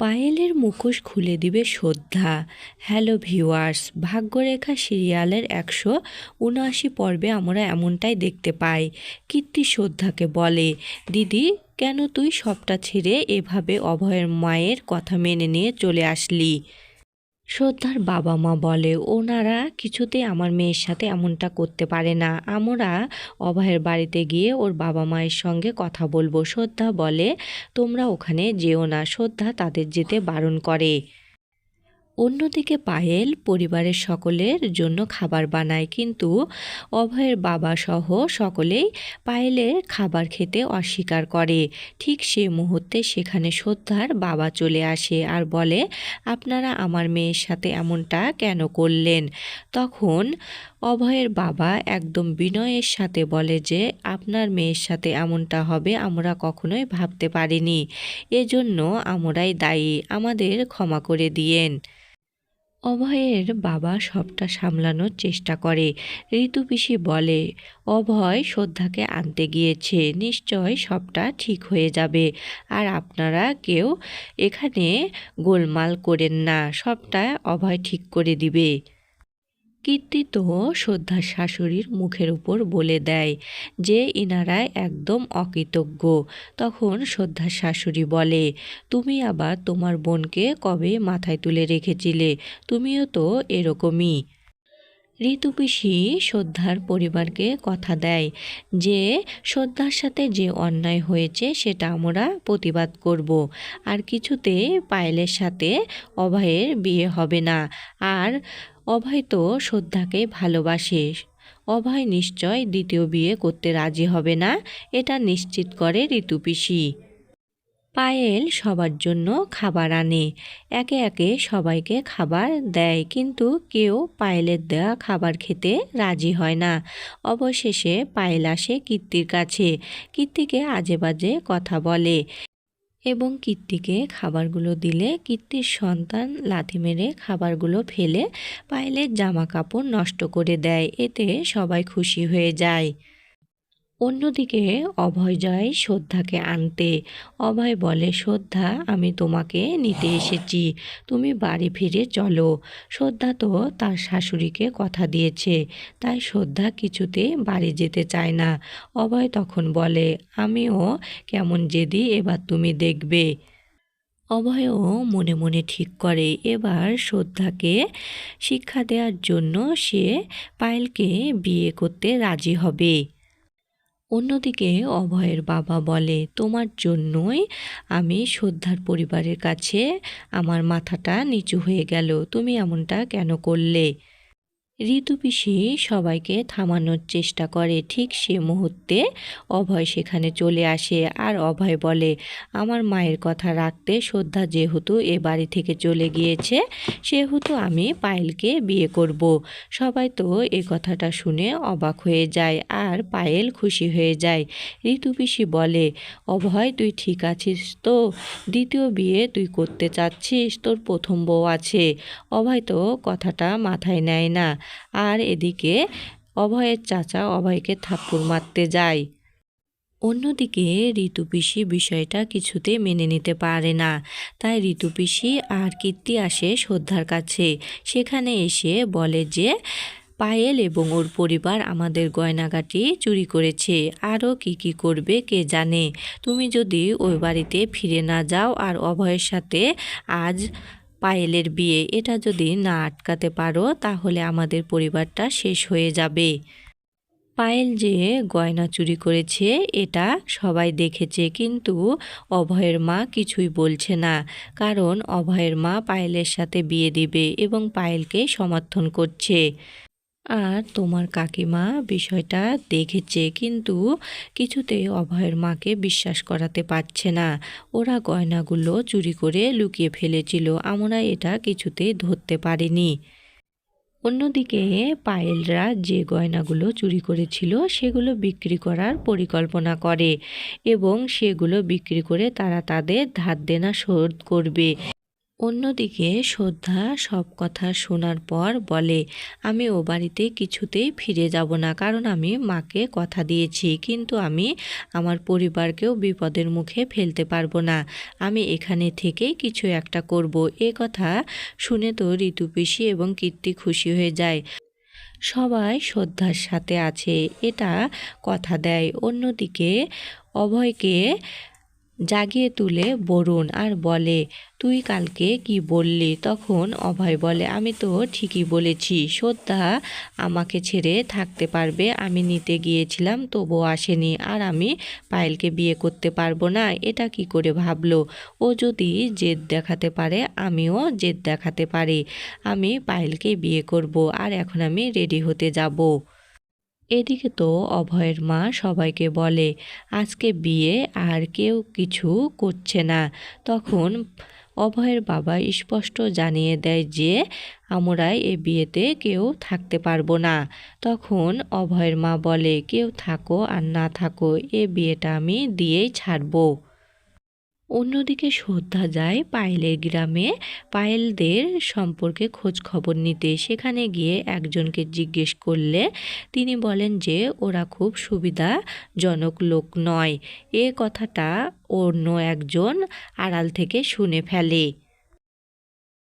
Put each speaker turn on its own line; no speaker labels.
পায়েলের মুখোশ খুলে দিবে শ্রদ্ধা। হ্যালো ভিউয়ার্স, ভাগ্যরেখা সিরিয়ালের একশো উনআশি পর্বে আমরা এমনটাই দেখতে পাই। কীর্তি শ্রদ্ধাকে বলে, দিদি, কেন তুই সবটা ছেড়ে এভাবে অভয়ের মায়ের কথা মেনে নিয়ে চলে আসলি? শ্রদ্ধার বাবা মা বলে, ওনারা কিছুতে আমার মেয়ের সাথে এমনটা করতে পারে না। আমরা অভয়ের বাড়িতে গিয়ে ওর বাবা মায়ের সঙ্গে কথা বলব। শ্রদ্ধা বলে, তোমরা ওখানে যেও না। শ্রদ্ধা তাদের যেতে বারণ করে। অন্যদিকে পায়েল পরিবারের সকলের জন্য খাবার বানায়, কিন্তু অভয়ের বাবা সহ সকলেই পায়েলের খাবার খেতে অস্বীকার করে। ঠিক সে মুহূর্তে সেখানে শ্রদ্ধার বাবা চলে আসে আর বলে, আপনারা আমার মেয়ের সাথে এমনটা কেন করলেন? তখন অভয়ের বাবা একদম বিনয়ের সাথে বলে যে, আপনার মেয়ের সাথে এমনটা হবে আমরা কখনোই ভাবতে পারিনি। এজন্য আমরাই দায়ী। আমাদের ক্ষমা করে দিয়েন। অভয়ের বাবা সবটা সামলানোর চেষ্টা করে। ঋতু পিসি বলে, অভয় শ্রদ্ধাকে আনতে গিয়েছে, নিশ্চয় সবটা ঠিক হয়ে যাবে। আর আপনারা কেউ এখানে গোলমাল করেন না, সবটা অভয় ঠিক করে দিবে। কীর্তি তো শ্রদ্ধার শাশুড়ির মুখের উপর বলে দেয় যে ইনারা একদম অকৃতজ্ঞ। তখন শ্রদ্ধার শাশুড়ি বলে, তুমি আবার তোমার বোনকে কবে মাথায় তুলে রেখেছিলে? তুমিও তো এরকমই। ঋতুপিসি শ্রদ্ধার পরিবারকে কথা দেয় যে, শ্রদ্ধার সাথে যে অন্যায় হয়েছে সেটা আমরা প্রতিবাদ করব। আর কিছুতে পায়েলের সাথে অভয়ের বিয়ে হবে না। আর অভয় তো শ্রদ্ধাকে ভালোবাসে। অভয় নিশ্চয় দ্বিতীয় বিয়ে করতে রাজি হবে না। এটা নিশ্চিত করে ঋতুপিসি। পায়েল সবার জন্য খাবার আনে। একে একে সবাইকে খাবার দেয়, কিন্তু কেউ পায়েলের দেওয়া খাবার খেতে রাজি হয় না। অবশেষে পায়েল আসে কীর্তির কাছে। কীর্তিকে আজে বাজে কথা বলে এবং কীর্তিকে খাবারগুলো দিলে। কীর্তির সন্তান লাথি মেরে খাবারগুলো ফেলে পায়েলের জামা কাপড় নষ্ট করে দেয়। এতে সবাই খুশি হয়ে যায়। অন্যদিকে অভয় যায় শ্রদ্ধাকে আনতে। অভয় বলে, শ্রদ্ধা, আমি তোমাকে নিতে এসেছি। তুমি বাড়ি ফিরে চলো। শ্রদ্ধা তো তার শাশুড়িকে কথা দিয়েছে, তাই শ্রদ্ধা কিছুতে বাড়ি যেতে চায় না। অভয় তখন বলে, আমিও কেমন জেদি এবার তুমি দেখবে। অভয়ও মনে মনে ঠিক করে, এবার শ্রদ্ধাকে শিক্ষা দেওয়ার জন্য সে পায়েলকে বিয়ে করতে রাজি হবে। অন্যদিকে অভয়ের বাবা বলে, তোমার জন্যই আমি শ্রদ্ধার পরিবারের কাছে আমার মাথাটা নিচু হয়ে গেল। তুমি এমনটা কেন করলে? ঋতুপিসি সবাইকে থামানোর চেষ্টা করে। ঠিক সে মুহূর্তে অভয় সেখানে চলে আসে আর অভয় বলে, আমার মায়ের কথা রাখতে শ্রদ্ধা যেহেতু এ বাড়ি থেকে চলে গিয়েছে, সেহেতু আমি পায়েলকে বিয়ে করব। সবাই তো এ কথাটা শুনে অবাক হয়ে যায় আর পায়েল খুশি হয়ে যায়। ঋতুপিসি বলে, অভয়, তুই ঠিক আছিস তো? দ্বিতীয় বিয়ে তুই করতে চাচ্ছিস, তোর প্রথম বউ আছে। অভয় তো কথাটা মাথায় নেয় না। আর এদিকে অভয়ের চাচা অভয়কে থাপ্পড় মারতে যায়। অন্যদিকে ঋতুপিসি বিষয়টা কিছুতে মেনে নিতে পারে না। তাই ঋতুপিসি আর কীর্তি আসে শ্রদ্ধার কাছে। সেখানে এসে বলে যে, পায়েল এবং ওর পরিবার আমাদের গয়নাগাটি চুরি করেছে। আরও কি কি করবে কে জানে? তুমি যদি ওই বাড়িতে ফিরে না যাও আর অভয়ের সাথে আজ পায়েলের বিয়ে, এটা যদি না আটকাতে পারো, তাহলে আমাদের পরিবারটা শেষ হয়ে যাবে। পায়েল যে গয়না চুরি করেছে, এটা সবাই দেখেছে, কিন্তু অভয়ের মা কিছুই বলছে না। কারণ অভয়ের মা পায়েলের সাথে বিয়ে দিবে এবং পায়েলকে সমর্থন করছে। আর তোমার কাকিমা বিষয়টা দেখেছে, কিন্তু কিছুতেই অভয়ের মাকে বিশ্বাস করাতে পারছে না। ওরা গয়নাগুলো চুরি করে লুকিয়ে ফেলেছিল, আমরা এটা কিছুতেই ধরতে পারিনি। অন্যদিকে পায়েলরা যে গয়নাগুলো চুরি করেছিল, সেগুলো বিক্রি করার পরিকল্পনা করে এবং সেগুলো বিক্রি করে তারা তাদের ধার দেনা শোধ করবে। অন্যদিকে শ্রদ্ধা সব কথা শোনার পর বলে, আমি ও বাড়িতে কিছুতেই ফিরে যাব না, কারণ আমি মাকে কথা দিয়েছি, কিন্তু আমি আমার পরিবারকেও বিপদের মুখে ফেলতে পারব না। আমি এখানে থেকে কিছু একটা করব। এ কথা শুনে তো ঋতু পিসি এবং কীর্তি খুশি হয়ে যায়। সবাই শ্রদ্ধার সাথে আছে, এটা কথা দেয়। অন্যদিকে অভয়কে জাগিয়ে তুলে বরুণ আর বলে, তুই কালকে কি বললি? তখন অভয় বলে, আমি তো ঠিকই বলেছি, শ্রদ্ধা আমাকে ছেড়ে থাকতে পারবে। আমি নিতে গিয়েছিলাম, তবুও আসেনি আর আমি পায়েলকে বিয়ে করতে পারব না। এটা কি করে ভাবলো? ও যদি জেদ দেখাতে পারে, আমিও জেদ দেখাতে পারি। আমি পায়েলকে বিয়ে করব আর এখন আমি রেডি হতে যাব। এদিকে তো অভয়ের মা সবাইকে বলে, আজকে বিয়ে আর কেউ কিছু করছে না। তখন অভয়ের বাবা স্পষ্ট জানিয়ে দেয় যে আমরাই এ বিয়েতে কেউ থাকতে পারব না। তখন অভয়ের মা বলে, কেউ থাকো আর না থাকো, এ বিয়েটা আমি দিয়েই ছাড়বো। অন্যদিকে শ্রদ্ধা যায় পায়েলের গ্রামে। পায়েলদের সম্পর্কে খোঁজ খবর নিতে সেখানে গিয়ে একজনকে জিজ্ঞেস করলে তিনি বলেন যে ওরা খুব সুবিধাজনক লোক নয়। এ কথাটা অন্য একজন আড়াল থেকে শুনে ফেলে।